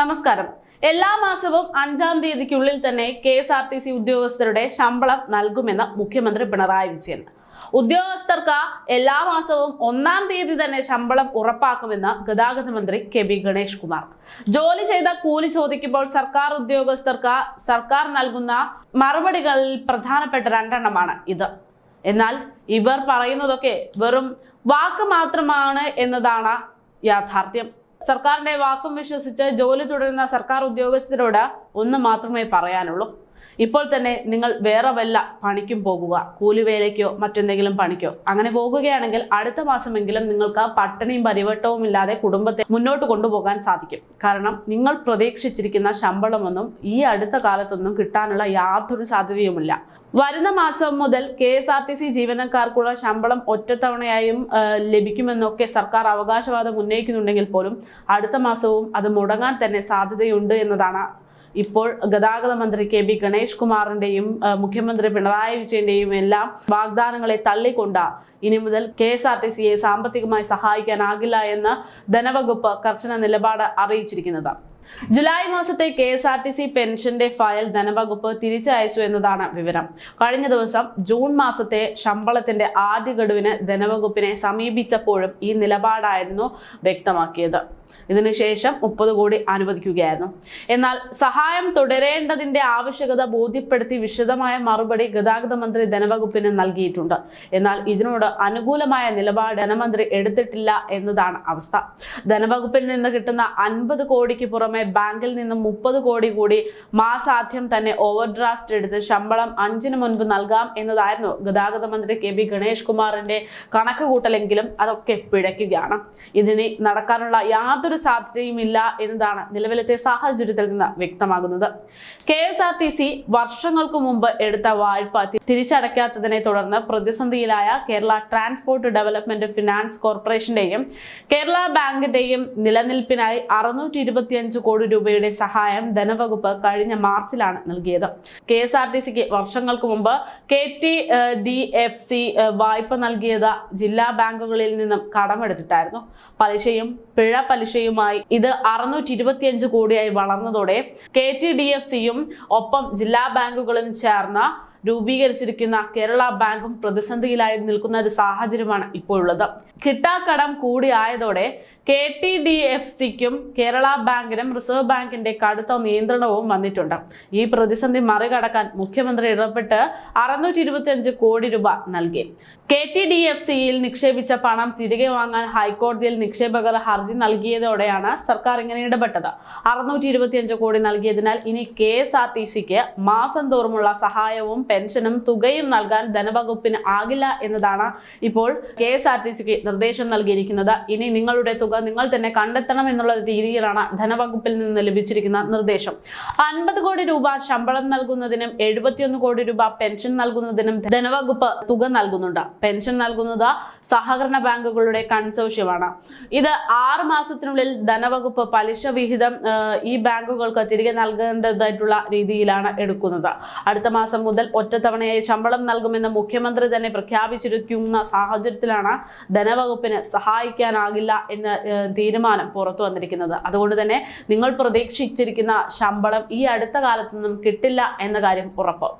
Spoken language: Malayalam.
നമസ്കാരം. എല്ലാ മാസവും അഞ്ചാം തീയതിക്കുള്ളിൽ തന്നെ K S R T C ഉദ്യോഗസ്ഥരുടെ ശമ്പളം നൽകുമെന്ന് മുഖ്യമന്ത്രി പിണറായി വിജയൻ. ഉദ്യോഗസ്ഥർക്ക് എല്ലാ മാസവും ഒന്നാം തീയതി തന്നെ ശമ്പളം ഉറപ്പാക്കുമെന്ന് ഗതാഗത മന്ത്രി കെ ബി ഗണേഷ് കുമാർ. ജോലി ചെയ്ത കൂലി ചോദിക്കുമ്പോൾ സർക്കാർ ഉദ്യോഗസ്ഥർക്ക് സർക്കാർ നൽകുന്ന മറുപടികളിൽ പ്രധാനപ്പെട്ട രണ്ടെണ്ണമാണ് ഇത്. എന്നാൽ ഇവർ പറയുന്നതൊക്കെ വെറും വാക്ക് മാത്രമാണ് എന്നതാണ് യാഥാർത്ഥ്യം. സർക്കാരിന്റെ വാക്കും വിശ്വസിച്ച് ജോലി തുടരുന്ന സർക്കാർ ഉദ്യോഗസ്ഥരോട് ഒന്ന് മാത്രമേ പറയാനുള്ളൂ. ഇപ്പോൾ തന്നെ നിങ്ങൾ വേറെ വല്ല പണിക്കും പോകുക കൂലിവേലയ്ക്കോ മറ്റെന്തെങ്കിലും പണിക്കോ. അങ്ങനെ പോകുകയാണെങ്കിൽ അടുത്ത മാസമെങ്കിലും നിങ്ങൾക്ക് പട്ടിണിയും പരിവട്ടവും ഇല്ലാതെ കുടുംബത്തെ മുന്നോട്ട് കൊണ്ടുപോകാൻ സാധിക്കും. കാരണം നിങ്ങൾ പ്രതീക്ഷിച്ചിരിക്കുന്ന ശമ്പളമൊന്നും ഈ അടുത്ത കാലത്തൊന്നും കിട്ടാനുള്ള യാതൊരു സാധ്യതയുമില്ല. വരുന്ന മാസം മുതൽ K S R T C ജീവനക്കാർക്കുള്ള ശമ്പളം ഒറ്റത്തവണയായും ലഭിക്കുമെന്നൊക്കെ സർക്കാർ അവകാശവാദം ഉന്നയിക്കുന്നുണ്ടെങ്കിൽ പോലും അടുത്ത മാസവും അത് മുടങ്ങാൻ തന്നെ സാധ്യതയുണ്ട് എന്നതാണ് ഇപ്പോൾ ഗതാഗത മന്ത്രി കെ ബി ഗണേഷ് കുമാറിന്റെയും മുഖ്യമന്ത്രി പിണറായി വിജയന്റെയും എല്ലാം വാഗ്ദാനങ്ങളെ തള്ളിക്കൊണ്ട ഇനി മുതൽ കെ എസ് ആർ ടി സിയെ സാമ്പത്തികമായി സഹായിക്കാനാകില്ല എന്ന് ധനവകുപ്പ് കർശന നിലപാട് അറിയിച്ചിരിക്കുന്നത്. ജൂലൈ മാസത്തെ K S R T C പെൻഷന്റെ file ധനവകുപ്പ് തിരിച്ചയച്ചു എന്നതാണ് വിവരം. കഴിഞ്ഞ ദിവസം ജൂൺ മാസത്തെ ശമ്പളത്തിന്റെ ആദ്യ ഗഡുവിന് ധനവകുപ്പിനെ സമീപിച്ചപ്പോഴും ഈ നിലപാടായിരുന്നു വ്യക്തമാക്കിയത്. ഇതിനുശേഷം മുപ്പത് കോടി അനുവദിക്കുകയായിരുന്നു. എന്നാൽ സഹായം തുടരേണ്ടതിന്റെ ആവശ്യകത ബോധ്യപ്പെടുത്തി വിശദമായ മറുപടി ഗതാഗത മന്ത്രി ധനവകുപ്പിന് നൽകിയിട്ടുണ്ട്. എന്നാൽ ഇതിനോട് അനുകൂലമായ നിലപാട് ധനമന്ത്രി എടുത്തിട്ടില്ല എന്നതാണ് അവസ്ഥ. ധനവകുപ്പിൽ നിന്ന് കിട്ടുന്ന അൻപത് കോടിക്ക് പുറമെ ബാങ്കിൽ നിന്ന് മുപ്പത് കോടി കൂടി മാസാദ്യം തന്നെ ഓവർ ഡ്രാഫ്റ്റ് എടുത്ത് ശമ്പളം അഞ്ചിന് മുൻപ് നൽകാം എന്നതായിരുന്നു ഗതാഗത മന്ത്രി കെ ബി ഗണേഷ് കുമാറിന്റെ കണക്ക് കൂട്ടലെങ്കിലും അതൊക്കെ പിഴയ്ക്കുകയാണ്. ഇതിന് നടക്കാനുള്ള യാതൊരു സാധ്യതയുമില്ല എന്നതാണ് നിലവിലത്തെ സാഹചര്യത്തിൽ നിന്ന് വ്യക്തമാകുന്നത്. K S R T C വർഷങ്ങൾക്ക് മുമ്പ് എടുത്ത വായ്പ തിരിച്ചടയ്ക്കാത്തതിനെ തുടർന്ന് പ്രതിസന്ധിയിലായ കേരള ട്രാൻസ്പോർട്ട് ഡെവലപ്മെന്റ് ഫിനാൻസ് കോർപ്പറേഷന്റെയും കേരള ബാങ്കിന്റെയും നിലനിൽപ്പിനായി അറുന്നൂറ്റി ഇരുപത്തിയഞ്ച് കോടി രൂപയുടെ സഹായം ധനവകുപ്പ് കഴിഞ്ഞ മാർച്ചിലാണ് നൽകിയത്. കെ എസ് ആർ ടി സിക്ക് വർഷങ്ങൾക്ക് മുമ്പ് K T D F C വായ്പ നൽകിയത് ജില്ലാ ബാങ്കുകളിൽ നിന്നും കടമെടുത്തിട്ടായിരുന്നു. പലിശയും പിഴ പലിശയുമായി ഇത് അറുന്നൂറ്റി ഇരുപത്തിയഞ്ച് കോടിയായി വളർന്നതോടെ കെ ടി ഡി എഫ് സിയും ഒപ്പം ജില്ലാ ബാങ്കുകളും ചേർന്ന രൂപീകരിച്ചിരിക്കുന്ന കേരള ബാങ്കും പ്രതിസന്ധിയിലായി നിൽക്കുന്ന ഒരു സാഹചര്യമാണ് ഇപ്പോഴുള്ളത്. കിട്ടാക്കടം കൂടിയായതോടെ കെ ടി ഡി എഫ് സിക്കും കേരള ബാങ്കിനും റിസർവ് ബാങ്കിന്റെ കടുത്ത നിയന്ത്രണവും വന്നിട്ടുണ്ട്. ഈ പ്രതിസന്ധി മറികടക്കാൻ മുഖ്യമന്ത്രി ഇടപെട്ട് അറുന്നൂറ്റി കോടി രൂപ നൽകി. കെ ടി ഡി എഫ് സിയിൽ നിക്ഷേപിച്ച പണം തിരികെ വാങ്ങാൻ ഹൈക്കോടതിയിൽ നിക്ഷേപകർ ഹർജി നൽകിയതോടെയാണ് സർക്കാർ ഇങ്ങനെ ഇടപെട്ടത്. അറുന്നൂറ്റി ഇരുപത്തിയഞ്ച് കോടി നൽകിയതിനാൽ ഇനി കെ എസ് ആർ ടി സിക്ക് മാസം തോറുമുള്ള സഹായവും പെൻഷനും തുകയും നൽകാൻ ധനവകുപ്പിന് ആകില്ല എന്നതാണ് ഇപ്പോൾ കെ എസ് ആർ ടി സിക്ക് നിർദ്ദേശം നൽകിയിരിക്കുന്നത്. ഇനി നിങ്ങളുടെ തുക നിങ്ങൾ തന്നെ കണ്ടെത്തണം എന്നുള്ള രീതിയിലാണ് ധനവകുപ്പിൽ നിന്ന് ലഭിച്ചിരിക്കുന്ന നിർദ്ദേശം. അൻപത് കോടി രൂപ ശമ്പളം നൽകുന്നതിനും എഴുപത്തിയൊന്ന് കോടി രൂപ പെൻഷൻ നൽകുന്നതിനും ധനവകുപ്പ് തുക നൽകുന്നുണ്ട്. പെൻഷൻ നൽകുന്നത് സഹകരണ ബാങ്കുകളുടെ കൺസോഷ്യമാണ് ഇത് ആറ് മാസത്തിനുള്ളിൽ ധനവകുപ്പ് പലിശ വിഹിതം ഈ ബാങ്കുകൾക്ക് തിരികെ നൽകേണ്ടതായിട്ടുള്ള രീതിയിലാണ് എടുക്കുന്നത്. അടുത്ത മാസം മുതൽ ഒറ്റത്തവണയായി ശമ്പളം നൽകുമെന്ന് മുഖ്യമന്ത്രി തന്നെ പ്രഖ്യാപിച്ചിരിക്കുന്ന സാഹചര്യത്തിലാണ് ധനവകുപ്പിന് സഹായിക്കാനാകില്ല എന്ന തീരുമാനം പുറത്തു വന്നിരിക്കുന്നത്. അതുകൊണ്ട് തന്നെ നിങ്ങൾ പ്രതീക്ഷിച്ചിരിക്കുന്ന ശമ്പളം ഈ അടുത്ത കാലത്തൊന്നും കിട്ടില്ല എന്ന കാര്യം ഉറപ്പ്.